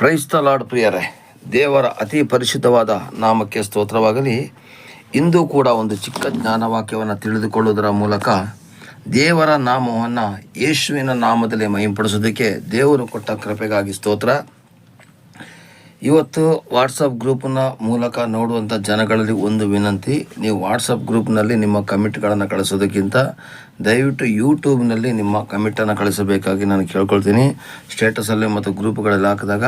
ಕ್ರೈಸ್ತ ಲಾಡ್ ಪ್ರಿಯರೇ ದೇವರ ಅತಿ ಪರಿಶುದ್ಧವಾದ ನಾಮಕ್ಕೆ ಸ್ತೋತ್ರವಾಗಲಿ. ಇಂದು ಕೂಡ ಒಂದು ಚಿಕ್ಕ ಜ್ಞಾನವಾಕ್ಯವನ್ನು ತಿಳಿದುಕೊಳ್ಳುವುದರ ಮೂಲಕ ದೇವರ ನಾಮವನ್ನು ಯೇಸುವಿನ ನಾಮದಲ್ಲಿ ಮಹಿಂಪಡಿಸೋದಕ್ಕೆ ದೇವರು ಕೊಟ್ಟ ಕೃಪೆಗಾಗಿ ಸ್ತೋತ್ರ. ಇವತ್ತು ವಾಟ್ಸಪ್ ಗ್ರೂಪ್ನ ಮೂಲಕ ನೋಡುವಂಥ ಜನಗಳಲ್ಲಿ ಒಂದು ವಿನಂತಿ, ನೀವು ವಾಟ್ಸಪ್ ಗ್ರೂಪ್ನಲ್ಲಿ ನಿಮ್ಮ ಕಮಿಟ್ಗಳನ್ನು ಕಳಿಸೋದಕ್ಕಿಂತ ದಯವಿಟ್ಟು ಯೂಟ್ಯೂಬ್ನಲ್ಲಿ ನಿಮ್ಮ ಕಮಿಟನ್ನು ಕಳಿಸಬೇಕಾಗಿ ನಾನು ಕೇಳ್ಕೊಳ್ತೀನಿ. ಸ್ಟೇಟಸಲ್ಲಿ ಮತ್ತು ಗ್ರೂಪ್ಗಳಲ್ಲಿ ಹಾಕಿದಾಗ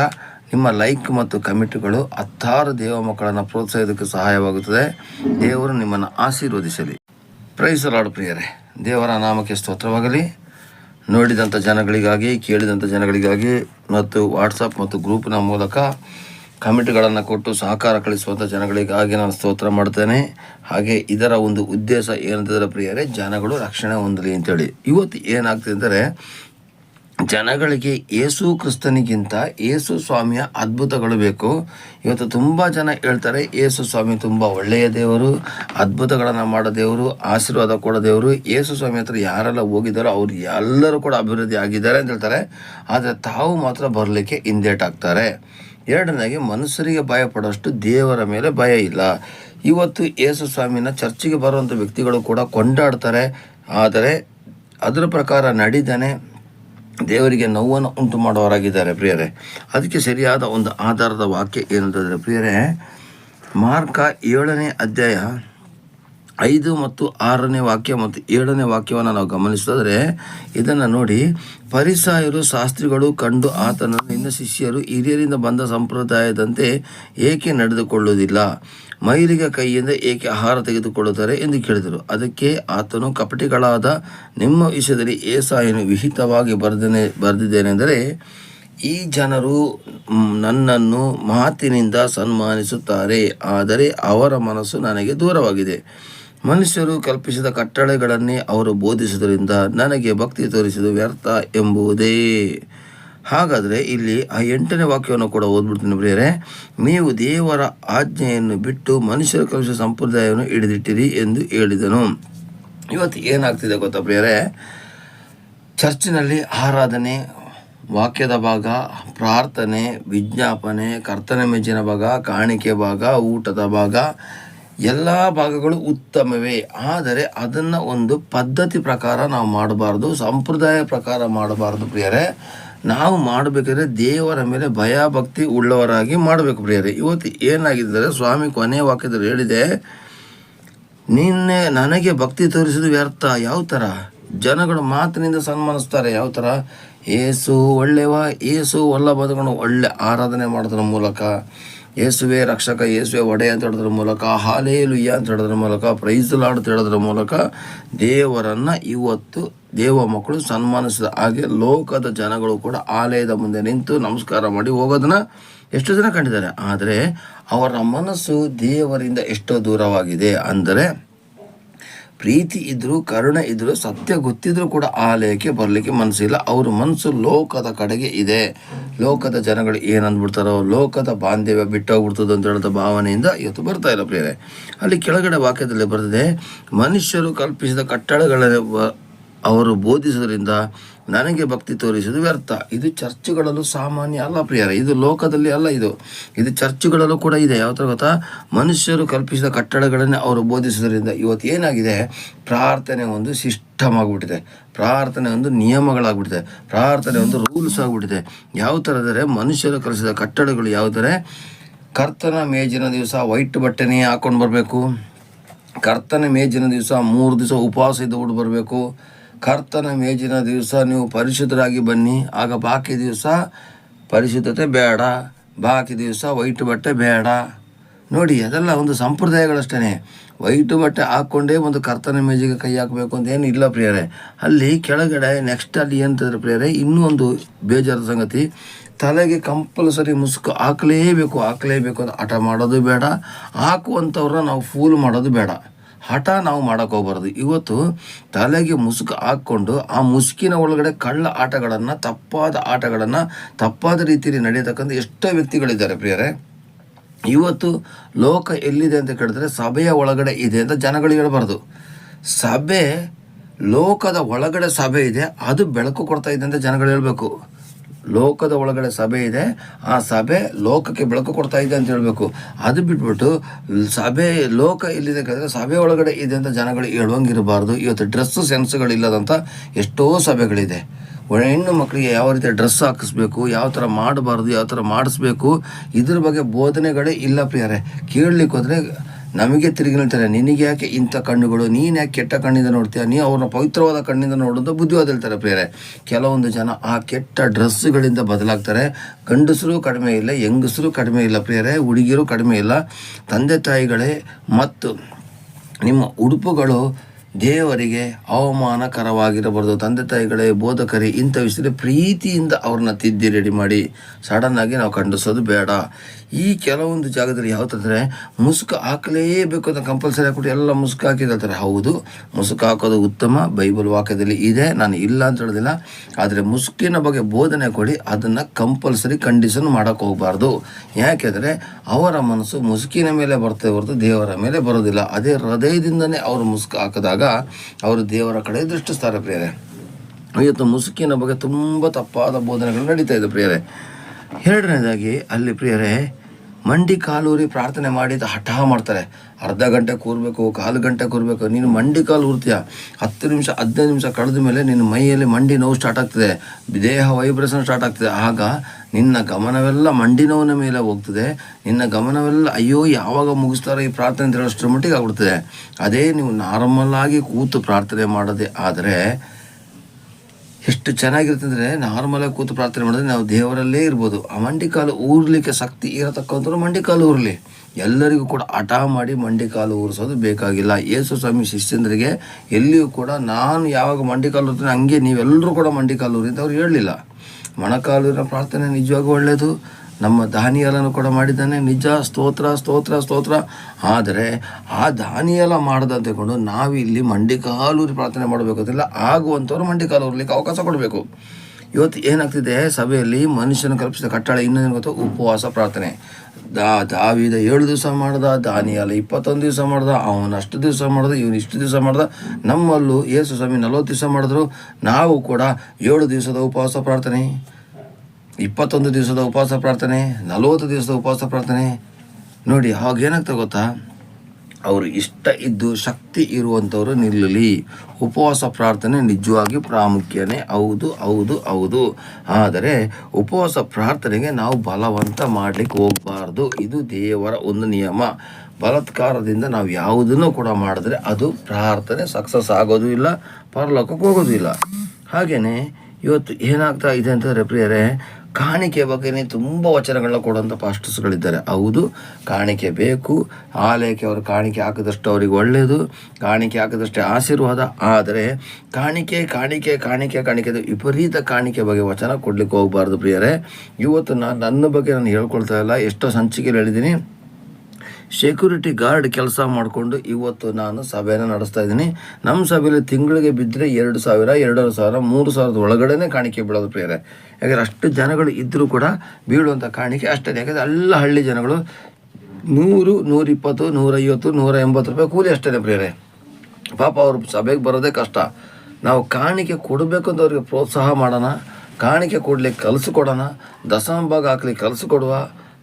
ನಿಮ್ಮ ಲೈಕ್ ಮತ್ತು ಕಮಿಟ್ಗಳು ಹತ್ತಾರು ದೇವ ಮಕ್ಕಳನ್ನು ಪ್ರೋತ್ಸಾಹಿಸೋದಕ್ಕೆ ಸಹಾಯವಾಗುತ್ತದೆ. ದೇವರು ನಿಮ್ಮನ್ನು ಆಶೀರ್ವದಿಸಲಿ. ಪ್ರೈಸ್ ಲಾರ್ಡ್ ಪ್ರಿಯರೇ. ದೇವರ ನಾಮಕ್ಕೆ ಸ್ತೋತ್ರವಾಗಲಿ. ನೋಡಿದಂಥ ಜನಗಳಿಗಾಗಿ ಕೇಳಿದಂಥ ಜನಗಳಿಗಾಗಿ ಮತ್ತು ವಾಟ್ಸಪ್ ಮತ್ತು ಗ್ರೂಪ್ನ ಮೂಲಕ ಕಮೆಂಟ್ಗಳನ್ನು ಕೊಟ್ಟು ಸಹಕಾರ ಕಳಿಸುವಂಥ ಜನಗಳಿಗಾಗಿ ನಾನು ಸ್ತೋತ್ರ ಮಾಡ್ತೇನೆ. ಹಾಗೆ ಇದರ ಒಂದು ಉದ್ದೇಶ ಏನಂತಂದರೆ ಪ್ರಿಯರೇ, ಜನಗಳು ರಕ್ಷಣೆ ಹೊಂದಲಿ ಅಂತೇಳಿ. ಇವತ್ತು ಏನಾಗ್ತದೆ ಅಂದರೆ ಜನಗಳಿಗೆ ಏಸು ಕ್ರಿಸ್ತನಿಗಿಂತ ಏಸು ಸ್ವಾಮಿಯ ಅದ್ಭುತಗಳು ಬೇಕು. ಇವತ್ತು ತುಂಬ ಜನ ಹೇಳ್ತಾರೆ ಏಸು ಸ್ವಾಮಿ ತುಂಬ ಒಳ್ಳೆಯ ದೇವರು, ಅದ್ಭುತಗಳನ್ನು ಮಾಡೋ ದೇವರು, ಆಶೀರ್ವಾದ ಕೊಡೋ ದೇವರು. ಏಸು ಸ್ವಾಮಿ ಹತ್ರ ಯಾರೆಲ್ಲ ಹೋಗಿದ್ದಾರೋ ಅವ್ರು ಎಲ್ಲರೂ ಕೂಡ ಅಭಿವೃದ್ಧಿ ಆಗಿದ್ದಾರೆ ಅಂತ ಹೇಳ್ತಾರೆ. ಆದರೆ ತಾವು ಮಾತ್ರ ಬರಲಿಕ್ಕೆ ಹಿಂದೇಟಾಗ್ತಾರೆ ಎರಡನೇದಾಗಿ, ಮನುಷ್ಯರಿಗೆ ಭಯ ಪಡೋಷ್ಟು ದೇವರ ಮೇಲೆ ಭಯ ಇಲ್ಲ. ಇವತ್ತು ಏಸು ಸ್ವಾಮಿನ ಚರ್ಚಿಗೆ ಬರುವಂಥ ವ್ಯಕ್ತಿಗಳು ಕೂಡ ಕೊಂಡಾಡ್ತಾರೆ. ಆದರೆ, ಅದರ ಪ್ರಕಾರ ನಡೀತಾನೆ ದೇವರಿಗೆ ನೋವನ್ನು ಉಂಟು ಮಾಡುವವರಾಗಿದ್ದಾರೆ ಪ್ರಿಯರೇ. ಅದಕ್ಕೆ ಸರಿಯಾದ ಒಂದು ಆಧಾರದ ವಾಕ್ಯ ಏನಂತಂದರೆ ಪ್ರಿಯರೇ, ಮಾರ್ಕ ಏಳನೇ ಅಧ್ಯಾಯ ಐದು ಮತ್ತು ಆರನೇ ವಾಕ್ಯ ಮತ್ತು ಏಳನೇ ವಾಕ್ಯವನ್ನು ನಾವು ಗಮನಿಸಿದ್ರೆ ಇದನ್ನು ನೋಡಿ ಪರಿಸಾಯರು ಶಾಸ್ತ್ರಿಗಳು ಕಂಡು ಆತನನ್ನು ನಿನ್ನ ಶಿಷ್ಯರು ಹಿರಿಯರಿಂದ ಬಂದ ಸಂಪ್ರದಾಯದಂತೆ ಏಕೆ ನಡೆದುಕೊಳ್ಳುವುದಿಲ್ಲ? ಮೈಲಿಗೆ ಕೈಯಿಂದ ಏಕೆ ಆಹಾರ ತೆಗೆದುಕೊಳ್ಳುತ್ತಾರೆ ಎಂದು ಕೇಳಿದರು. ಅದಕ್ಕೆ ಆತನು ಕಪಟಿಗಳಾದ ನಿಮ್ಮ ವಿಷಯದಲ್ಲಿ ಏಸಾಯನು ವಿಹಿತವಾಗಿ ಬರೆದನೆ, ಬರೆದಿದ್ದೇನೆಂದರೆ, ಈ ಜನರು ನನ್ನನ್ನು ಮಾತಿನಿಂದ ಸನ್ಮಾನಿಸುತ್ತಾರೆ, ಆದರೆ ಅವರ ಮನಸ್ಸು ನನಗೆ ದೂರವಾಗಿದೆ. ಮನುಷ್ಯರು ಕಲ್ಪಿಸಿದ ಕಟ್ಟಳೆಗಳನ್ನೇ ಅವರು ಬೋಧಿಸುವುದರಿಂದ ನನಗೆ ಭಕ್ತಿ ತೋರಿಸುವುದು ವ್ಯರ್ಥ ಎಂಬುದೇ. ಹಾಗಾದರೆ ಇಲ್ಲಿ ಆ ಎಂಟನೇ ವಾಕ್ಯವನ್ನು ಕೂಡ ಓದ್ಬಿಡ್ತೀನಿ ಪ್ರಿಯರೇ. ನೀವು ದೇವರ ಆಜ್ಞೆಯನ್ನು ಬಿಟ್ಟು ಮನುಷ್ಯರ ಕಲುಷ ಸಂಪ್ರದಾಯವನ್ನು ಹಿಡಿದಿಟ್ಟಿರಿ ಎಂದು ಹೇಳಿದನು. ಇವತ್ತು ಏನಾಗ್ತಿದೆ ಗೊತ್ತಾ ಪ್ರಿಯರೇ? ಚರ್ಚಿನಲ್ಲಿ ಆರಾಧನೆ, ವಾಕ್ಯದ ಭಾಗ, ಪ್ರಾರ್ಥನೆ, ವಿಜ್ಞಾಪನೆ, ಕರ್ತನೆ ಮೆಜ್ಜಿನ ಭಾಗ, ಕಾಣಿಕೆ ಭಾಗ, ಊಟದ ಭಾಗ, ಎಲ್ಲ ಭಾಗಗಳು ಉತ್ತಮವೇ. ಆದರೆ ಅದನ್ನು ಒಂದು ಪದ್ಧತಿ ಪ್ರಕಾರ ನಾವು ಮಾಡಬಾರ್ದು, ಸಂಪ್ರದಾಯ ಪ್ರಕಾರ ಮಾಡಬಾರ್ದು ಪ್ರಿಯರೇ. ನಾವು ಮಾಡಬೇಕಾದ್ರೆ ದೇವರ ಮೇಲೆ ಭಯ ಭಕ್ತಿ ಉಳ್ಳವರಾಗಿ ಮಾಡಬೇಕು ಪ್ರಿಯರೇ. ಇವತ್ತು ಏನಾಗಿದ್ದರೆ ಸ್ವಾಮಿ ಕೊನೆಯ ವಾಕ್ಯದಲ್ಲಿ ಹೇಳಿದೆ, ನಿನ್ನೆ ನನಗೆ ಭಕ್ತಿ ತೋರಿಸಿದ ವ್ಯರ್ಥ. ಯಾವ ಥರ? ಜನಗಳು ಮಾತಿನಿಂದ ಸನ್ಮಾನಿಸ್ತಾರೆ. ಯಾವ ಥರ? ಏಸು ಒಳ್ಳೆಯವ ಏಸು ಒಲ್ಲ ಬದುಕೊಂಡು ಒಳ್ಳೆ ಆರಾಧನೆ ಮಾಡೋದ್ರ ಮೂಲಕ, ಏಸುವೆ ರಕ್ಷಕ, ಏಸುವೆ ಒಡೆ ಅಂತ ಹೇಳೋದ್ರ ಮೂಲಕ, ಹಾಲೇಲುಯ್ಯ ಅಂತ ಹೇಳೋದ್ರ ಮೂಲಕ, ಪ್ರೈಸ್ ಲಾಡ್ ಅಂತ ಹೇಳೋದ್ರ ಮೂಲಕ ದೇವರನ್ನು ಇವತ್ತು ದೇವ ಮಕ್ಕಳು ಸನ್ಮಾನಿಸಿದ ಹಾಗೆ ಲೋಕದ ಜನಗಳು ಕೂಡ ಆಲಯದ ಮುಂದೆ ನಿಂತು ನಮಸ್ಕಾರ ಮಾಡಿ ಹೋಗೋದನ್ನ ಎಷ್ಟು ಜನ ಕಂಡಿದ್ದಾರೆ. ಆದರೆ ಅವರ ಮನಸ್ಸು ದೇವರಿಂದ ಎಷ್ಟೋ ದೂರವಾಗಿದೆ ಅಂದರೆ ಪ್ರೀತಿ ಇದ್ದರೂ ಕರುಣೆ ಇದ್ದರೂ ಸತ್ಯ ಗೊತ್ತಿದ್ರೂ ಕೂಡ ಆಲಯಕ್ಕೆ ಬರಲಿಕ್ಕೆ ಮನಸ್ಸಿಲ್ಲ. ಅವ್ರ ಮನಸ್ಸು ಲೋಕದ ಕಡೆಗೆ ಇದೆ. ಲೋಕದ ಜನಗಳು ಏನು ಅಂದ್ಬಿಡ್ತಾರೋ ಲೋಕದ ಬಾಂಧವ್ಯ ಬಿಟ್ಟೋಗ್ಬಿಡ್ತದೆ ಅಂತ ಹೇಳಿದ ಭಾವನೆಯಿಂದ ಇವತ್ತು ಬರ್ತಾ ಇಲ್ಲ ಪ್ರಿಯರೇ. ಅಲ್ಲಿ ಕೆಳಗಡೆ ವಾಕ್ಯದಲ್ಲಿ ಬರ್ತದೆ ಮನುಷ್ಯರು ಕಲ್ಪಿಸಿದ ಕಟ್ಟಡಗಳ ಅವರು ಬೋಧಿಸೋದ್ರಿಂದ ನನಗೆ ಭಕ್ತಿ ತೋರಿಸುವುದು ವ್ಯರ್ಥ. ಇದು ಚರ್ಚ್ಗಳಲ್ಲೂ ಸಾಮಾನ್ಯ ಅಲ್ಲ ಪ್ರಿಯರ. ಇದು ಲೋಕದಲ್ಲಿ ಅಲ್ಲ ಇದು. ಇದು ಚರ್ಚ್ಗಳಲ್ಲೂ ಕೂಡ ಇದೆ. ಯಾವ ಥರ ಗೊತ್ತಾ? ಮನುಷ್ಯರು ಕಲ್ಪಿಸಿದ ಕಟ್ಟಡಗಳನ್ನೇ ಅವರು ಬೋಧಿಸೋದ್ರಿಂದ ಇವತ್ತು ಏನಾಗಿದೆ? ಪ್ರಾರ್ಥನೆ ಒಂದು ಸಿಸ್ಟಮ್ ಆಗಿಬಿಟ್ಟಿದೆ ಪ್ರಾರ್ಥನೆ ಒಂದು ನಿಯಮಗಳಾಗ್ಬಿಟ್ಟಿದೆ. ಪ್ರಾರ್ಥನೆ ಒಂದು ರೂಲ್ಸ್ ಆಗಿಬಿಟ್ಟಿದೆ. ಯಾವ ಥರ ಅಂದರೆ ಮನುಷ್ಯರು ಕಲಿಸಿದ ಕಟ್ಟಡಗಳು ಯಾವುದರೆ ಕರ್ತನ ಮೇಜಿನ ದಿವಸ ವೈಟ್ ಬಟ್ಟೆನೇ ಹಾಕೊಂಡು ಬರಬೇಕು. ಕರ್ತನ ಮೇಜಿನ ದಿವಸ ಮೂರು ದಿವಸ ಉಪವಾಸ ಇದ್ದು ಬರಬೇಕು. ಕರ್ತನ ಮೇಜಿನ ದಿವಸ ನೀವು ಪರಿಶುದ್ಧರಾಗಿ ಬನ್ನಿ. ಆಗ ಬಾಕಿ ದಿವಸ ಪರಿಶುದ್ಧತೆ ಬೇಡ. ಬಾಕಿ ದಿವಸ ವೈಟ್ ಬಟ್ಟೆ ಬೇಡ. ನೋಡಿ, ಅದೆಲ್ಲ ಒಂದು ಸಂಪ್ರದಾಯಗಳಷ್ಟೇ ವೈಟ್ ಬಟ್ಟೆ ಹಾಕ್ಕೊಂಡೇ ಒಂದು ಕರ್ತನ ಮೇಜಿಗೆ ಕೈ ಹಾಕಬೇಕು ಅಂತ ಏನು ಇಲ್ಲ ಪ್ರಿಯರೇ. ಅಲ್ಲಿ ಕೆಳಗಡೆ ನೆಕ್ಸ್ಟ್ ಅಲ್ಲಿ ಏನಂತಂದ್ರೆ ಪ್ರಿಯರೇ, ಇನ್ನೂ ಒಂದು ಬೇಜಾರದ ಸಂಗತಿ. ತಲೆಗೆ ಕಂಪಲ್ಸರಿ ಮುಸುಕು ಹಾಕಲೇಬೇಕು ಹಾಕಲೇಬೇಕು ಅಂತ ಹಠ ಮಾಡೋದು ಬೇಡ. ಹಾಕುವಂಥವ್ರನ್ನ ನಾವು ಫೂಲ್ ಮಾಡೋದು ಬೇಡ. ಹಠ ನಾವು ಮಾಡೋಕೆ ಹೋಗ್ಬಾರ್ದು. ಇವತ್ತು ತಲೆಗೆ ಮುಸುಕು ಹಾಕ್ಕೊಂಡು ಆ ಮುಸುಕಿನ ಒಳಗಡೆ ಕಳ್ಳ ಆಟಗಳನ್ನು, ತಪ್ಪಾದ ಆಟಗಳನ್ನು, ತಪ್ಪಾದ ರೀತಿಯಲ್ಲಿ ನಡೆಯತಕ್ಕಂಥ ಎಷ್ಟೋ ವ್ಯಕ್ತಿಗಳಿದ್ದಾರೆ ಪ್ರಿಯರೇ. ಇವತ್ತು ಲೋಕ ಎಲ್ಲಿದೆ ಅಂತ ಕೇಳಿದ್ರೆ ಸಭೆಯ ಒಳಗಡೆ ಇದೆ ಅಂತ ಜನಗಳು ಹೇಳ್ಬಾರ್ದು. ಸಭೆ ಲೋಕದ ಒಳಗಡೆ ಸಭೆ ಇದೆ, ಅದು ಬೆಳಕು ಕೊಡ್ತಾ ಇದೆ ಅಂತ ಜನಗಳು ಹೇಳಬೇಕು. ಲೋಕದ ಒಳಗಡೆ ಸಭೆ ಇದೆ. ಆ ಸಭೆ ಲೋಕಕ್ಕೆ ಬೆಳಕು ಕೊಡ್ತಾ ಇದೆ ಅಂತ ಹೇಳ್ಬೇಕು. ಅದು ಬಿಟ್ಬಿಟ್ಟು ಸಭೆ ಲೋಕ ಇಲ್ಲಿದೆ ಕೇಳಿದ್ರೆ ಸಭೆ ಒಳಗಡೆ ಇದೆ ಅಂತ ಜನಗಳು ಹೇಳುವಂಗಿರಬಾರ್ದು. ಇವತ್ತು ಡ್ರೆಸ್ ಸೆನ್ಸ್ಗಳಿಲ್ಲದಂಥ ಎಷ್ಟೋ ಸಭೆಗಳಿದೆ. ಒಳ್ಳೆ ಹೆಣ್ಣು ಮಕ್ಕಳಿಗೆ ಯಾವ ರೀತಿ ಡ್ರೆಸ್ ಹಾಕಿಸ್ಬೇಕು, ಯಾವ ಥರ ಮಾಡಬಾರ್ದು, ಯಾವ ಥರ ಮಾಡಿಸ್ಬೇಕು, ಇದ್ರ ಬಗ್ಗೆ ಬೋಧನೆಗಳೇ ಇಲ್ಲ ಪ್ರಿಯರೇ. ಕೇಳಲಿಕ್ಕೆ ಹೋದರೆ ನಮಗೆ ತಿರುಗಿ ನಿಲ್ತಾರೆ ನಿನಗೆ ಯಾಕೆ ಇಂಥ ಕಣ್ಣುಗಳು? ನೀನು ಯಾಕೆ ಕೆಟ್ಟ ಕಣ್ಣಿಂದ ನೋಡ್ತೀಯ? ನೀ ಅವ್ರನ್ನ ಪವಿತ್ರವಾದ ಕಣ್ಣಿಂದ ನೋಡೋದು ಬುದ್ಧಿವಾದ ಹೇಳ್ತಾರೆ ಪ್ರಿಯರೇ. ಕೆಲವೊಂದು ಜನ ಆ ಕೆಟ್ಟ ಡ್ರೆಸ್ಸುಗಳಿಂದ ಬದಲಾಗ್ತಾರೆ. ಗಂಡಸರು ಕಡಿಮೆ ಇಲ್ಲ, ಹೆಂಗಸರು ಕಡಿಮೆ ಇಲ್ಲ ಪ್ರಿಯರೇ. ಹುಡುಗಿಯರು ಕಡಿಮೆ ಇಲ್ಲ. ತಂದೆ ತಾಯಿಗಳೇ ಮತ್ತು ನಿಮ್ಮ ಉಡುಪುಗಳು ದೇವರಿಗೆ ಅವಮಾನಕರವಾಗಿರಬಾರ್ದು. ತಂದೆ ತಾಯಿಗಳೇ, ಬೋಧಕರೇ, ಇಂಥ ವಿಷಯದಲ್ಲಿ ಪ್ರೀತಿಯಿಂದ ಅವ್ರನ್ನ ತಿದ್ದಿ ರೆಡಿ ಮಾಡಿ. ಸಡನ್ನಾಗಿ ನಾವು ಖಂಡಿಸೋದು ಬೇಡ. ಈ ಕೆಲವೊಂದು ಜಾಗದಲ್ಲಿ ಯಾವ ಥರ ಅಂದರೆ ಮುಸುಕು ಹಾಕಲೇಬೇಕು ಅಂತ ಕಂಪಲ್ಸರಿ ಹಾಕ್ಬಿಟ್ಟು ಎಲ್ಲ ಮುಸುಕು ಹಾಕಿದ್ದಾರೆ ಹೌದು, ಮುಸುಕು ಹಾಕೋದು ಉತ್ತಮ, ಬೈಬಲ್ ವಾಕ್ಯದಲ್ಲಿ ಇದೆ, ನಾನು ಇಲ್ಲ ಅಂತ ಹೇಳೋದಿಲ್ಲ. ಆದರೆ ಮುಸುಕಿನ ಬಗ್ಗೆ ಬೋಧನೆ ಕೊಡಿ, ಅದನ್ನು ಕಂಪಲ್ಸರಿ ಕಂಡೀಷನ್ ಮಾಡೋಕ್ಕೆ ಹೋಗಬಾರ್ದು. ಯಾಕೆಂದರೆ ಅವರ ಮನಸ್ಸು ಮುಸುಕಿನ ಮೇಲೆ ಬರ್ತದೆ ಹೊರತು ದೇವರ ಮೇಲೆ ಬರೋದಿಲ್ಲ. ಅದೇ ಹೃದಯದಿಂದನೇ ಅವರು ಮುಸುಕು ಹಾಕಿದಾಗ ಅವರು ದೇವರ ಕಡೆ ದೃಷ್ಟಿಸ್ತಾರೆ ಪ್ರಿಯರೇ. ಇವತ್ತು ಮುಸುಕಿನ ಬಗ್ಗೆ ತುಂಬ ತಪ್ಪಾದ ಬೋಧನೆಗಳು ನಡೀತಾ ಇದೆ ಪ್ರಿಯರೇ. ಎರಡನೇದಾಗಿ ಅಲ್ಲಿ ಪ್ರಿಯರೇ ಮಂಡಿ ಕಾಲೂರಿ ಪ್ರಾರ್ಥನೆ ಮಾಡಿ ಹಠ ಮಾಡ್ತಾರೆ. ಅರ್ಧ ಗಂಟೆ ಕೂರಬೇಕು, ಕಾಲು ಗಂಟೆ ಕೂರಬೇಕು. ನೀನು ಮಂಡಿ ಕಾಲು ಊರ್ತೀಯ ಹತ್ತು ನಿಮಿಷ, ಹದಿನೈದು ನಿಮಿಷ ಕಳೆದ ಮೇಲೆ ನಿನ್ನ ಮೈಯಲ್ಲಿ ಮಂಡಿ ನೋವು ಸ್ಟಾರ್ಟ್ ಆಗ್ತದೆ. ದೇಹ ವೈಬ್ರೇಷನ್ ಸ್ಟಾರ್ಟ್ ಆಗ್ತದೆ. ಆಗ ನಿನ್ನ ಗಮನವೆಲ್ಲ ಮಂಡಿ ನೋವಿನ ಮೇಲೆ ಹೋಗ್ತದೆ. ನಿನ್ನ ಗಮನವೆಲ್ಲ ಅಯ್ಯೋ, ಯಾವಾಗ ಮುಗಿಸ್ತಾರೋ ಈ ಪ್ರಾರ್ಥನೆ ಅಂತ ಹೇಳೋಷ್ಟರ ಮಟ್ಟಿಗೆ ಆಗ್ಬಿಡ್ತದೆ. ಅದೇ ನೀವು ನಾರ್ಮಲ್ ಆಗಿ ಕೂತು ಪ್ರಾರ್ಥನೆ ಮಾಡೋದೇ ಆದರೆ ಎಷ್ಟು ಚೆನ್ನಾಗಿರುತ್ತೆ ಅಂದರೆ ನಾರ್ಮಲಾಗಿ ಕೂತು ಪ್ರಾರ್ಥನೆ ಮಾಡಿದ್ರೆ ನಾವು ದೇವರಲ್ಲೇ ಇರ್ಬೋದು. ಆ ಮಂಡಿ ಕಾಲು ಊರ್ಲಿಕ್ಕೆ ಶಕ್ತಿ ಇರತಕ್ಕಂಥವ್ರು ಮಂಡಿ ಕಾಲು ಊರಲಿ. ಎಲ್ಲರಿಗೂ ಕೂಡ ಹಠ ಮಾಡಿ ಮಂಡಿ ಕಾಲು ಊರಿಸೋದು ಬೇಕಾಗಿಲ್ಲ. ಯೇಸು ಸ್ವಾಮಿ ಶಿಷ್ಯಂದ್ರಿಗೆ ಎಲ್ಲಿಯೂ ಕೂಡ ನಾನು ಯಾವಾಗ ಮಂಡಿ ಕಾಲು ಊರ್ತೀನಿ, ಹಂಗೆ ನೀವೆಲ್ಲರೂ ಕೂಡ ಮಂಡಿ ಕಾಲು ಊರಿ ಅಂತ ಅವ್ರು ಹೇಳಲಿಲ್ಲ. ಮೊಣಕಾಲೂರಿನ ಪ್ರಾರ್ಥನೆ ನಿಜವಾಗೂ ಒಳ್ಳೆಯದು ನಮ್ಮ ದಾನಿಯಲನ್ನು ಕೂಡ ಮಾಡಿದ್ದಾನೆ. ನಿಜ, ಸ್ತೋತ್ರ ಸ್ತೋತ್ರ ಸ್ತೋತ್ರ. ಆದರೆ ಆ ದಾನಿಯಲ ಮಾಡ್ದ ನಾವು ನಾವಿಲ್ಲಿ ಮಂಡಿಕಾಲೂರಿ ಪ್ರಾರ್ಥನೆ ಮಾಡಬೇಕಂತಿಲ್ಲ ಆಗುವಂಥವ್ರು ಮಂಡಿ ಕಾಲು ಊರ್ಲಿಕ್ಕೆ ಅವಕಾಶ ಕೊಡಬೇಕು. ಇವತ್ತು ಏನಾಗ್ತಿದೆ? ಸಭೆಯಲ್ಲಿ ಮನುಷ್ಯನ ಕಲ್ಪಿಸಿದ ಕಟ್ಟಳೆ ಇನ್ನೊಂದು ಗೊತ್ತು? ಉಪವಾಸ ಪ್ರಾರ್ಥನೆ. ದಾ, ದಾವಿದ ಏಳು ದಿವಸ ಮಾಡ್ದ ದಾನಿಯಲ್ಲ ಇಪ್ಪತ್ತೊಂದು ದಿವಸ ಮಾಡ್ದ ಅವನು ಅಷ್ಟು ದಿವಸ ಮಾಡ್ದ, ಇವನು ಇಷ್ಟು ದಿವಸ ಮಾಡ್ದ. ನಮ್ಮಲ್ಲೂ ಯೇಸು ಸ್ವಾಮಿ ನಲವತ್ತು ದಿವಸ ಮಾಡಿದ್ರು. ನಾವು ಕೂಡ ಏಳು ದಿವಸದ ಉಪವಾಸ ಪ್ರಾರ್ಥನೆ. ಇಪ್ಪತ್ತೊಂದು ದಿವಸದ ಉಪವಾಸ ಪ್ರಾರ್ಥನೆ, ನಲವತ್ತು ದಿವಸದ ಉಪವಾಸ ಪ್ರಾರ್ಥನೆ. ನೋಡಿ, ಹಾಗೇನಾಗ್ತದೆ ಗೊತ್ತಾ? ಅವರು ಇಷ್ಟ ಇದ್ದು ಶಕ್ತಿ ಇರುವಂಥವರು ನಿಲ್ಲಲಿ. ಉಪವಾಸ ಪ್ರಾರ್ಥನೆ ನಿಜವಾಗಿ ಪ್ರಾಮುಖ್ಯನೇ. ಹೌದು ಹೌದು ಹೌದು. ಆದರೆ ಉಪವಾಸ ಪ್ರಾರ್ಥನೆಗೆ ನಾವು ಬಲವಂತ ಮಾಡಲಿಕ್ಕೆ ಹೋಗಬಾರ್ದು. ಇದು ದೇವರ ಒಂದು ನಿಯಮ. ಬಲಾತ್ಕಾರದಿಂದ ನಾವು ಯಾವುದನ್ನು ಕೂಡ ಮಾಡಿದ್ರೆ ಅದು ಪ್ರಾರ್ಥನೆ ಸಕ್ಸಸ್ ಆಗೋದು ಇಲ್ಲ, ಪರಲೋಕಕ್ಕೆ ಹೋಗೋದು ಇಲ್ಲ. ಹಾಗೆಯೇ ಇವತ್ತು ಏನಾಗ್ತಾ ಇದೆ ಅಂತಂದರೆ ಪ್ರಿಯರೇ ಕಾಣಿಕೆ ಬಗ್ಗೆನೇ ತುಂಬ ವಚನಗಳನ್ನ ಕೊಡುವಂಥ ಪಾಸ್ಟರ್ಸ್ಗಳಿದ್ದಾರೆ. ಹೌದು, ಕಾಣಿಕೆ ಬೇಕು. ಆಲಯಕ್ಕೆ ಅವರು ಕಾಣಿಕೆ ಹಾಕಿದಷ್ಟು ಅವರಿಗೆ ಒಳ್ಳೆಯದು ಕಾಣಿಕೆ ಹಾಕಿದಷ್ಟೇ ಆಶೀರ್ವಾದ. ಆದರೆ ಕಾಣಿಕೆ ಕಾಣಿಕೆ ಕಾಣಿಕೆ ಕಾಣಿಕೆ ವಿಪರೀತ ಕಾಣಿಕೆ ಬಗ್ಗೆ ವಚನ ಕೊಡಲಿಕ್ಕೆ ಹೋಗಬಾರ್ದು ಪ್ರಿಯರೇ. ಇವತ್ತು ನಾನು ನನ್ನ ಬಗ್ಗೆ ನಾನು ಹೇಳ್ಕೊಳ್ತಾ ಇಲ್ಲ. ಎಷ್ಟೋ ಸಂಚಿಕೆಯಲ್ಲಿ ಹೇಳಿದ್ದೀನಿ. ಸೆಕ್ಯೂರಿಟಿ ಗಾರ್ಡ್ ಕೆಲಸ ಮಾಡಿಕೊಂಡು ಇವತ್ತು ನಾನು ಸಭೆಯನ್ನು ನಡೆಸ್ತಾ ಇದ್ದೀನಿ. ನಮ್ಮ ಸಭೆಯಲ್ಲಿ ತಿಂಗಳಿಗೆ ಬಿದ್ದರೆ ಎರಡು ಸಾವಿರ ಎರಡೂವರೆ ಸಾವಿರ, ಮೂರು ಸಾವಿರದ ಒಳಗಡೆನೇ ಕಾಣಿಕೆ ಬೀಳೋದು ಪ್ರೇರೆ ಯಾಕಂದರೆ ಅಷ್ಟು ಜನಗಳು ಇದ್ದರೂ ಕೂಡ ಬೀಳುವಂಥ ಕಾಣಿಕೆ ಅಷ್ಟೇ. ಯಾಕಂದರೆ ಎಲ್ಲ ಹಳ್ಳಿ ಜನಗಳು ನೂರು, ನೂರಿಪ್ಪತ್ತು, ನೂರೈವತ್ತು ನೂರ ಎಂಬತ್ತು ರೂಪಾಯಿ ಕೂಲಿ ಅಷ್ಟೇ ಪ್ರೇರೆ ಪಾಪ ಅವರು ಸಭೆಗೆ ಬರೋದೇ ಕಷ್ಟ. ನಾವು ಕಾಣಿಕೆ ಕೊಡಬೇಕು ಅಂತ ಅವ್ರಿಗೆ ಪ್ರೋತ್ಸಾಹ ಮಾಡೋಣ. ಕಾಣಿಕೆ ಕೊಡ್ಲಿಕ್ಕೆ ಕಲಿಸ್ಕೊಡೋಣ ದಶಮ ಭಾಗ ಹಾಕ್ಲಿಕ್ಕೆ ಕಲಿಸ್ಕೊಡುವ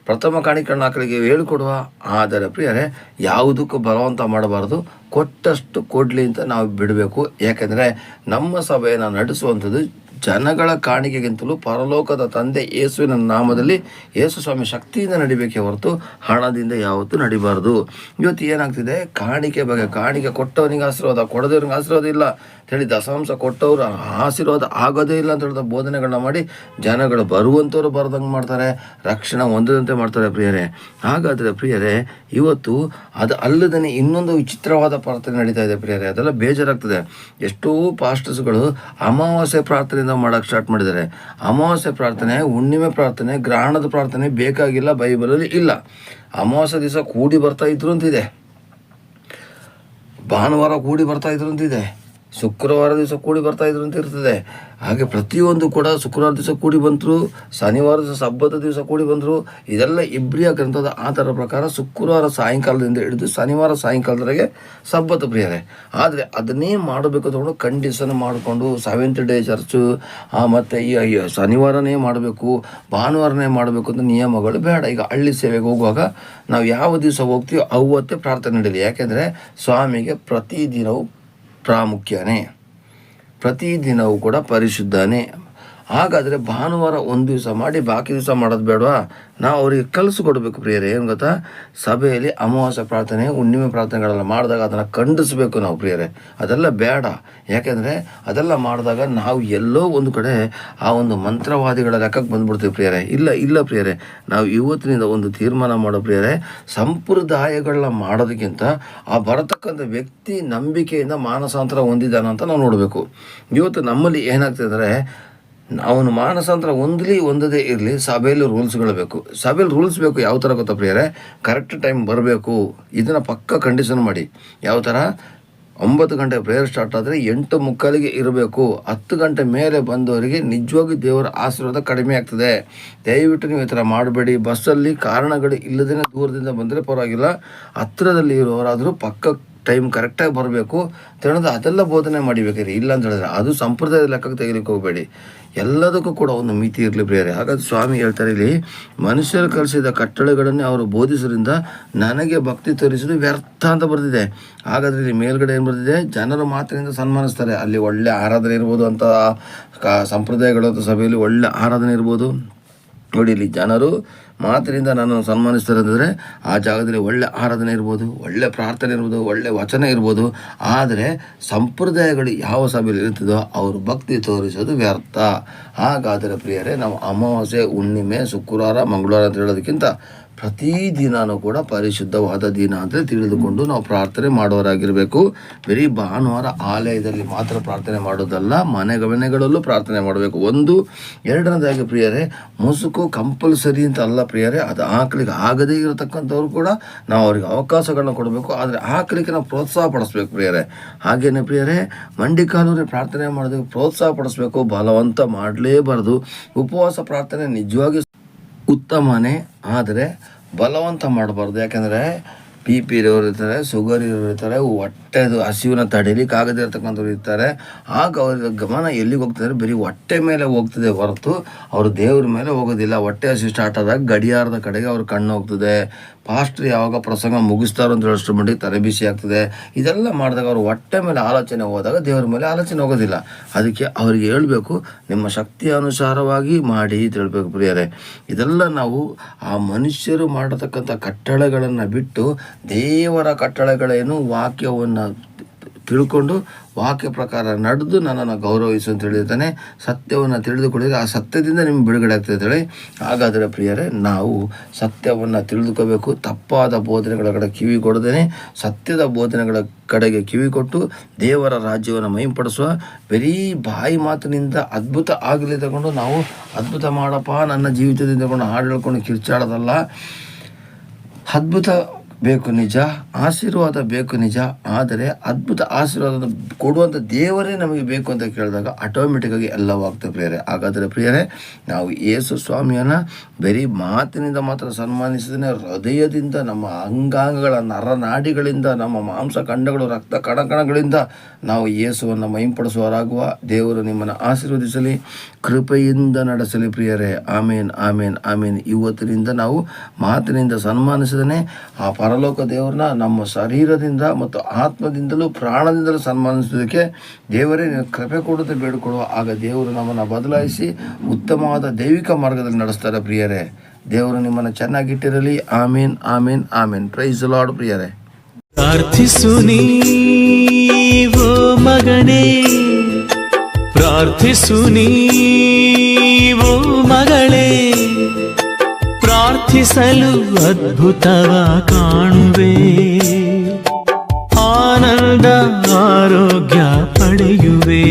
ಪ್ರಥಮ ಹಾಕಲಿಕ್ಕೆ ಹೇಳಿಕೊಡುವ. ಆದರೆ ಪ್ರಿಯರೇ, ಯಾವುದಕ್ಕೂ ಬಲವಂತ ಮಾಡಬಾರದು. ಕೊಟ್ಟಷ್ಟು ಕೊಡಲಿ ಅಂತ ನಾವು ಬಿಡಬೇಕು. ಯಾಕೆಂದರೆ ನಮ್ಮ ಸಭೆಯನ್ನು ನಡೆಸುವಂಥದ್ದು ಜನಗಳ ಕಾಣಿಕೆಗಿಂತಲೂ ಪರಲೋಕದ ತಂದೆ ಯೇಸುವಿನ ನಾಮದಲ್ಲಿ ಯೇಸು ಸ್ವಾಮಿ ಶಕ್ತಿಯಿಂದ ನಡಿಬೇಕೆ ಹೊರತು ಹಣದಿಂದ ಯಾವತ್ತೂ ನಡಿಬಾರದು. ಇವತ್ತು ಏನಾಗ್ತಿದೆ? ಕಾಣಿಕೆ ಬಗ್ಗೆ ಕಾಣಿಕೆ ಕೊಟ್ಟವನಿಗೆ ಆಶೀರ್ವಾದ, ಕೊಡದವ್ರಿಗೆ ಆಶೀರ್ವಾದ ಇಲ್ಲ ಹೇಳಿ ದಶಾಂಶ ಕೊಟ್ಟವರು, ಆಶೀರ್ವಾದ ಆಗೋದೇ ಇಲ್ಲ ಅಂತ ಹೇಳಿದ ಬೋಧನೆಗಳನ್ನ ಮಾಡಿ ಜನಗಳು ಬರುವಂಥವ್ರು ಬರದಂಗೆ ಮಾಡ್ತಾರೆ, ರಕ್ಷಣೆ ಹೊಂದದಂತೆ ಮಾಡ್ತಾರೆ ಪ್ರಿಯರೇ. ಹಾಗಾದರೆ ಪ್ರಿಯರೇ, ಇವತ್ತು ಅದು ಅಲ್ಲದೇ ಇನ್ನೊಂದು ವಿಚಿತ್ರವಾದ ಪ್ರಾರ್ಥನೆ ನಡೀತಾ ಇದೆ ಪ್ರಿಯರೇ. ಅದೆಲ್ಲ ಬೇಜಾರಾಗ್ತದೆ. ಎಷ್ಟೋ ಪಾಸ್ಟರ್ಸ್ಗಳು ಅಮಾವಾಸ್ಯೆ ಪ್ರಾರ್ಥನೆಯಿಂದ ಮಾಡೋಕ್ಕೆ ಸ್ಟಾರ್ಟ್ ಮಾಡಿದ್ದಾರೆ. ಅಮಾವಾಸ್ಯ ಪ್ರಾರ್ಥನೆ, ಹುಣ್ಣಿಮೆ ಪ್ರಾರ್ಥನೆ, ಗ್ರಹಣದ ಪ್ರಾರ್ಥನೆ ಬೇಕಾಗಿಲ್ಲ, ಬೈಬಲಲ್ಲಿ ಇಲ್ಲ. ಅಮಾವಾಸ್ಯ ದಿವಸ ಕೂಡಿ ಬರ್ತಾ ಇದ್ರು ಅಂತಿದೆ. ಭಾನುವಾರ ಕೂಡಿ ಬರ್ತಾ ಇದ್ರು ಅಂತಿದೆ. ಶುಕ್ರವಾರ ದಿವಸ ಕೂಡಿ ಬರ್ತಾ ಇದ್ರು ಅಂತ ಇರ್ತದೆ. ಹಾಗೆ ಪ್ರತಿಯೊಂದು ಕೂಡ ಶುಕ್ರವಾರ ದಿವಸ ಕೂಡಿ ಬಂದರು, ಶನಿವಾರ ದಿವಸ ಹಬ್ಬದ ದಿವಸ ಕೂಡಿ ಬಂದರು, ಇದೆಲ್ಲ ಇಬ್ರಿಯ ಗ್ರಂಥದ ಆಧಾರ ಪ್ರಕಾರ ಶುಕ್ರವಾರ ಸಾಯಂಕಾಲದಿಂದ ಹಿಡಿದು ಶನಿವಾರ ಸಾಯಂಕಾಲದವರೆಗೆ ಸಬ್ಬತ್ ಪ್ರಿಯರೇ. ಆದರೆ ಅದನ್ನೇ ಮಾಡಬೇಕು ತಗೊಂಡು ಕಂಡೀಷನ್ ಮಾಡಿಕೊಂಡು ಸೆವೆಂತ್ ಡೇ ಚರ್ಚು ಮತ್ತು ಈ ಅಯ್ಯೋ ಶನಿವಾರನೇ ಮಾಡಬೇಕು, ಭಾನುವಾರನೇ ಮಾಡಬೇಕು ಅಂತ ನಿಯಮಗಳು ಬೇಡ. ಈಗ ಹಳ್ಳಿ ಸೇವೆಗೆ ಹೋಗುವಾಗ ನಾವು ಯಾವ ದಿವಸ ಹೋಗ್ತೀವೋ ಅವತ್ತೇ ಪ್ರಾರ್ಥನೆ ನಡೀಲಿ. ಯಾಕೆಂದರೆ ಸ್ವಾಮಿಗೆ ಪ್ರತಿದಿನವೂ ಪ್ರಾಮುಖ್ಯನೇ. ಪ್ರತಿದಿನವೂ ಕೂಡ ಪರಿಶುದ್ಧನೇ. ಹಾಗಾದರೆ ಭಾನುವಾರ ಒಂದು ದಿವಸ ಮಾಡಿ ಬಾಕಿ ದಿವಸ ಮಾಡೋದು ಬೇಡವಾ? ನಾವು ಅವರಿಗೆ ಕಲಿಸ್ಕೊಡ್ಬೇಕು ಪ್ರಿಯರೇ, ಏನು ಗೊತ್ತಾ? ಸಭೆಯಲ್ಲಿ ಅಮಾವಾಸ್ಯ ಪ್ರಾರ್ಥನೆ, ಹುಣ್ಣಿಮೆ ಪ್ರಾರ್ಥನೆಗಳೆಲ್ಲ ಮಾಡಿದಾಗ ಅದನ್ನು ಖಂಡಿಸ್ಬೇಕು ನಾವು ಪ್ರಿಯರೇ. ಅದೆಲ್ಲ ಬೇಡ. ಯಾಕೆಂದರೆ ಅದೆಲ್ಲ ಮಾಡಿದಾಗ ನಾವು ಎಲ್ಲೋ ಒಂದು ಕಡೆ ಆ ಒಂದು ಮಂತ್ರವಾದಿಗಳ ಲೆಕ್ಕಕ್ಕೆ ಬಂದ್ಬಿಡ್ತೀವಿ ಪ್ರಿಯರೇ. ಇಲ್ಲ ಇಲ್ಲ ಪ್ರಿಯರೇ. ನಾವು ಇವತ್ತಿನಿಂದ ಒಂದು ತೀರ್ಮಾನ ಮಾಡೋ ಪ್ರಿಯರೇ ಸಂಪ್ರದಾಯಗಳನ್ನ ಮಾಡೋದಕ್ಕಿಂತ ಆ ಬರತಕ್ಕಂಥ ವ್ಯಕ್ತಿ ನಂಬಿಕೆಯಿಂದ ಮಾನಸಾಂತರ ಹೊಂದಿದ್ದಾನಂತ ನಾವು ನೋಡಬೇಕು. ಇವತ್ತು ನಮ್ಮಲ್ಲಿ ಏನಾಗ್ತದೆ ಅಂದರೆ ಅವನು ಮಾನಸಾಂತರ ಒಂದ್ಲಿ ಒಂದದೇ ಇರಲಿ, ಸಭೆಯಲ್ಲಿ ರೂಲ್ಸ್ಗಳು ಬೇಕು. ಸಭೆಯಲ್ಲಿ ರೂಲ್ಸ್ ಬೇಕು ಯಾವ ಥರ ಗೊತ್ತಾ ಪ್ರಿಯರೇ? ಕರೆಕ್ಟ್ ಟೈಮ್ ಬರಬೇಕು. ಇದನ್ನು ಪಕ್ಕ ಕಂಡೀಷನ್ ಮಾಡಿ. ಯಾವ ಥರ ಒಂಬತ್ತು ಗಂಟೆ ಪ್ರೇಯರ್ ಸ್ಟಾರ್ಟ್ ಆದರೆ ಎಂಟು ಮುಕ್ಕಾಲಿಗೆ ಇರಬೇಕು. ಹತ್ತು ಗಂಟೆ ಮೇಲೆ ಬಂದವರಿಗೆ ನಿಜವಾಗಿ ದೇವರ ಆಶೀರ್ವಾದ ಕಡಿಮೆ ಆಗ್ತದೆ. ದಯವಿಟ್ಟು ನೀವು ಈ ಥರ ಮಾಡಬೇಡಿ. ಬಸ್ಸಲ್ಲಿ ಕಾರಣಗಳು ಇಲ್ಲದೇ ದೂರದಿಂದ ಬಂದರೆ ಪರವಾಗಿಲ್ಲ. ಹತ್ತಿರದಲ್ಲಿ ಇರೋರಾದರೂ ಪಕ್ಕ ಟೈಮ್ ಕರೆಕ್ಟಾಗಿ ಬರಬೇಕು. ತಿಳಿದು ಅದೆಲ್ಲ ಬೋಧನೆ ಮಾಡಿಬೇಕಾದ್ರೆ ಇಲ್ಲ ಅಂತ ಹೇಳಿದ್ರೆ ಅದು ಸಂಪ್ರದಾಯದ ಲೆಕ್ಕಕ್ಕೆ ತೆಗಿಲಿಕ್ಕೆ ಹೋಗಬೇಡಿ. ಎಲ್ಲದಕ್ಕೂ ಕೂಡ ಒಂದು ಮಿತಿ ಇರಲಿ ಪ್ರಿಯರೇ. ಹಾಗಾದ್ರೆ ಸ್ವಾಮಿ ಹೇಳ್ತಾರೆ ಇಲ್ಲಿ, ಮನುಷ್ಯರು ಕಲಿಸಿದ ಕಟ್ಟಳೆಗಳನ್ನೇ ಅವರು ಬೋಧಿಸೋದ್ರಿಂದ ನನಗೆ ಭಕ್ತಿ ತೋರಿಸೋದು ವ್ಯರ್ಥ ಅಂತ ಬರ್ತಿದೆ ಹಾಗಾದ್ರೆ ಇಲ್ಲಿ ಮೇಲ್ಗಡೆ ಏನು ಬರ್ತಿದೆ ಜನರು ಮಾತಿನಿಂದ ಸನ್ಮಾನಿಸ್ತಾರೆ. ಅಲ್ಲಿ ಒಳ್ಳೆ ಆರಾಧನೆ ಇರ್ಬೋದು ಅಂತ ಸಂಪ್ರದಾಯಗಳು ಸಭೆಯಲ್ಲಿ ಒಳ್ಳೆ ಆರಾಧನೆ ಇರ್ಬೋದು. ನೋಡಿ ಇಲ್ಲಿ ಜನರು ಮಾತಿನಿಂದ ನನ್ನನ್ನು ಸನ್ಮಾನಿಸ್ತಾರೆ ಅಂತಂದರೆ ಆ ಜಾಗದಲ್ಲಿ ಒಳ್ಳೆ ಆರಾಧನೆ ಇರ್ಬೋದು, ಒಳ್ಳೆ ಪ್ರಾರ್ಥನೆ ಇರ್ಬೋದು, ಒಳ್ಳೆ ವಚನ ಇರ್ಬೋದು. ಆದರೆ ಸಂಪ್ರದಾಯಗಳು ಯಾವ ಸಭೆಯಲ್ಲಿ ಇರ್ತದೋ ಅವರು ಭಕ್ತಿ ತೋರಿಸೋದು ವ್ಯರ್ಥ. ಹಾಗಾದರೆ ಪ್ರಿಯರೇ, ನಾವು ಅಮಾವಾಸ್ಯೆ, ಹುಣ್ಣಿಮೆ, ಶುಕ್ರವಾರ, ಮಂಗಳವಾರ ಅಂತ ಹೇಳೋದಕ್ಕಿಂತ ಪ್ರತಿದಿನನೂ ಕೂಡ ಪರಿಶುದ್ಧವಾದ ದಿನ ಅಂತ ತಿಳಿದುಕೊಂಡು ನಾವು ಪ್ರಾರ್ಥನೆ ಮಾಡೋರಾಗಿರಬೇಕು ಬರೀ ಭಾನುವಾರ ಆಲಯದಲ್ಲಿ ಮಾತ್ರ ಪ್ರಾರ್ಥನೆ ಮಾಡೋದಲ್ಲ, ಮನೆ ಮನೆಗಳಲ್ಲೂ ಪ್ರಾರ್ಥನೆ ಮಾಡಬೇಕು. ಒಂದು, ಎರಡನೇದಾಗಿ ಪ್ರಿಯರೇ, ಮುಸುಕು ಕಂಪಲ್ಸರಿ ಅಂತ ಅಲ್ಲ ಪ್ರಿಯರೇ, ಅದು ಹಾಕ್ಲಿಕ್ಕೆ ಆಗದೇ ಇರತಕ್ಕಂಥವ್ರು ಕೂಡ ನಾವು ಅವ್ರಿಗೆ ಅವಕಾಶಗಳನ್ನ ಕೊಡಬೇಕು. ಆದರೆ ಹಾಕ್ಲಿಕ್ಕೆ ನಾವು ಪ್ರೋತ್ಸಾಹ ಪಡಿಸ್ಬೇಕು ಪ್ರಿಯರೇ. ಹಾಗೇನೆ ಪ್ರಿಯರೇ, ಮಂಡಿಕಾಲೂರಿ ಪ್ರಾರ್ಥನೆ ಮಾಡೋದಕ್ಕೆ ಪ್ರೋತ್ಸಾಹ ಪಡಿಸ್ಬೇಕು, ಬಲವಂತ ಮಾಡಲೇಬಾರ್ದು. ಉಪವಾಸ ಪ್ರಾರ್ಥನೆ ನಿಜವಾಗಿ ಉತ್ತಮನೇ, ಆದರೆ ಬಲವಂತ ಮಾಡಬಾರ್ದು. ಯಾಕೆಂದರೆ ಬಿ ಪಿ ಇರೋರು ಇರ್ತಾರೆ ಶುಗರ್ ಇರೋರು ಇರ್ತಾರೆ, ಹೊಟ್ಟೆದು ಹಸಿವನ್ನ ತಡೀಲಿಕ್ಕೆ ಆಗದೇ ಇರ್ತಕ್ಕಂಥವ್ರು ಇರ್ತಾರೆ. ಆಗ ಅವ್ರ ಗಮನ ಎಲ್ಲಿಗೆ ಹೋಗ್ತದೆ ಬರೀ ಹೊಟ್ಟೆ ಮೇಲೆ ಹೋಗ್ತದೆ ಹೊರತು ಅವರು ದೇವ್ರ ಮೇಲೆ ಹೋಗೋದಿಲ್ಲ. ಹೊಟ್ಟೆ ಹಸಿವು ಸ್ಟಾರ್ಟ್ ಆದಾಗ ಗಡಿಯಾರದ ಕಡೆಗೆ ಅವ್ರ ಕಣ್ಣು ಹೋಗ್ತದೆ. ಪಾಸ್ಟ್ರ್ ಯಾವಾಗ ಪ್ರಸಂಗ ಮುಗಿಸ್ತಾರೋ ಅಂತ ಹೇಳೋಷ್ಟು ಮಟ್ಟಿಗೆ ತಲೆ ಆಗ್ತದೆ. ಇದೆಲ್ಲ ಮಾಡಿದಾಗ ಅವರು ಹೊಟ್ಟೆ ಮೇಲೆ ಆಲೋಚನೆ ಹೋದಾಗ ದೇವರ ಮೇಲೆ ಆಲೋಚನೆ ಹೋಗೋದಿಲ್ಲ. ಅದಕ್ಕೆ ಅವರಿಗೆ ಹೇಳಬೇಕು, ನಿಮ್ಮ ಶಕ್ತಿ ಅನುಸಾರವಾಗಿ ಮಾಡಿ ಹೇಳ್ಬೇಕು ಪ್ರಿಯರೇ. ಇದೆಲ್ಲ ನಾವು ಆ ಮನುಷ್ಯರು ಮಾಡತಕ್ಕಂಥ ಕಟ್ಟಳೆಗಳನ್ನು ಬಿಟ್ಟು ದೇವರ ಕಟ್ಟಳೆಗಳೇನು ವಾಕ್ಯವನ್ನು ತಿಳ್ಕೊಂಡು ವಾಕ್ಯ ಪ್ರಕಾರ ನಡೆದು ನನ್ನನ್ನು ಗೌರವಿಸು ಅಂತ ಹೇಳಿರ್ತಾನೆ ಸತ್ಯವನ್ನು ತಿಳಿದುಕೊಳ್ಳಿದ್ರೆ ಆ ಸತ್ಯದಿಂದ ನಿಮ್ಗೆ ಬಿಡುಗಡೆ ಆಗ್ತದೆ ಅಂತೇಳಿ ಹಾಗಾದರೆ ಪ್ರಿಯರೇ, ನಾವು ಸತ್ಯವನ್ನು ತಿಳಿದುಕೋಬೇಕು. ತಪ್ಪಾದ ಬೋಧನೆಗಳ ಕಡೆ ಕಿವಿ ಕೊಡದೇನೆ. ಸತ್ಯದ ಬೋಧನೆಗಳ ಕಡೆಗೆ ಕಿವಿ ಕೊಟ್ಟು ದೇವರ ರಾಜ್ಯವನ್ನು ಮೈಂಪಡಿಸುವ ಬರೀ ಬಾಯಿ ಮಾತಿನಿಂದ ಅದ್ಭುತ ಆಗಲಿ ತಗೊಂಡು ನಾವು ಅದ್ಭುತ ಮಾಡಪ್ಪ. ನನ್ನ ಜೀವಿತದಿಂದ ತಗೊಂಡು ಹಾಡು ಹೇಳ್ಕೊಂಡು ಕಿರ್ಚಾಡೋದಲ್ಲ. ಅದ್ಭುತ ಬೇಕು ನಿಜ, ಆಶೀರ್ವಾದ ಬೇಕು ನಿಜ, ಆದರೆ ಅದ್ಭುತ ಆಶೀರ್ವಾದ ಕೊಡುವಂಥ ದೇವರೇ ನಮಗೆ ಬೇಕು ಅಂತ ಕೇಳಿದಾಗ ಆಟೋಮೆಟಿಕ್ಕಾಗಿ ಎಲ್ಲವೂ ಆಗ್ತದೆ ಪ್ರಿಯರೇ. ಹಾಗಾದರೆ ಪ್ರಿಯರೇ, ನಾವು ಯೇಸು ಸ್ವಾಮಿಯನ್ನು ಬರೀ ಮಾತಿನಿಂದ ಮಾತ್ರ ಸನ್ಮಾನಿಸಿದ್ರೆ ಹೃದಯದಿಂದ, ನಮ್ಮ ಅಂಗಾಂಗಗಳ ನರನಾಡಿಗಳಿಂದ, ನಮ್ಮ ಮಾಂಸ ಖಂಡಗಳು ರಕ್ತ ಕಣಕಣಗಳಿಂದ ನಾವು ಯೇಸುವನ್ನು ಮೈಂಪಡಿಸುವರಾಗುವ ದೇವರು ನಿಮ್ಮನ್ನು ಆಶೀರ್ವದಿಸಲಿ, ಕೃಪೆಯಿಂದ ನಡೆಸಲಿ ಪ್ರಿಯರೇ. ಆಮೇನ್ ಆಮೇನ್ ಆಮೇನ್. ಇವತ್ತಿನಿಂದ ನಾವು ಮಾತಿನಿಂದ ಸನ್ಮಾನಿಸಿದನೇ ಆ ಪರಲೋಕ ದೇವರನ್ನ ನಮ್ಮ ಶರೀರದಿಂದ ಮತ್ತು ಆತ್ಮದಿಂದಲೂ ಪ್ರಾಣದಿಂದಲೂ ಸನ್ಮಾನಿಸೋದಕ್ಕೆ ದೇವರೇ ನೀನು ಕೃಪೆ ಕೊಡುತ್ತೆ ಬೇಡಿಕೊಳ್ಳುವ ಆಗ ದೇವರು ನಮ್ಮನ್ನು ಬದಲಾಯಿಸಿ ಉತ್ತಮವಾದ ದೈವಿಕ ಮಾರ್ಗದಲ್ಲಿ ನಡೆಸ್ತಾರೆ ಪ್ರಿಯರೇ. ದೇವರು ನಿಮ್ಮನ್ನು ಚೆನ್ನಾಗಿಟ್ಟಿರಲಿ. ಆಮೀನ್ ಆಮೀನ್ ಆಮೀನ್. ಪ್ರೈಸ್ ಲಾರ್ಡ್ ಪ್ರಿಯರೇ. ಪ್ರಾರ್ಥಿಸು ನೀವೋ ಮಗನೇ. ಪ್ರಾರ್ಥಿಸು ಮಗಳೇ. ಪ್ರಾರ್ಥಿಸಲು ಅದ್ಭುತವ ಕಾಣುವೆ ಆನಂದ ಆರೋಗ್ಯ ಪಡೆಯುವೆ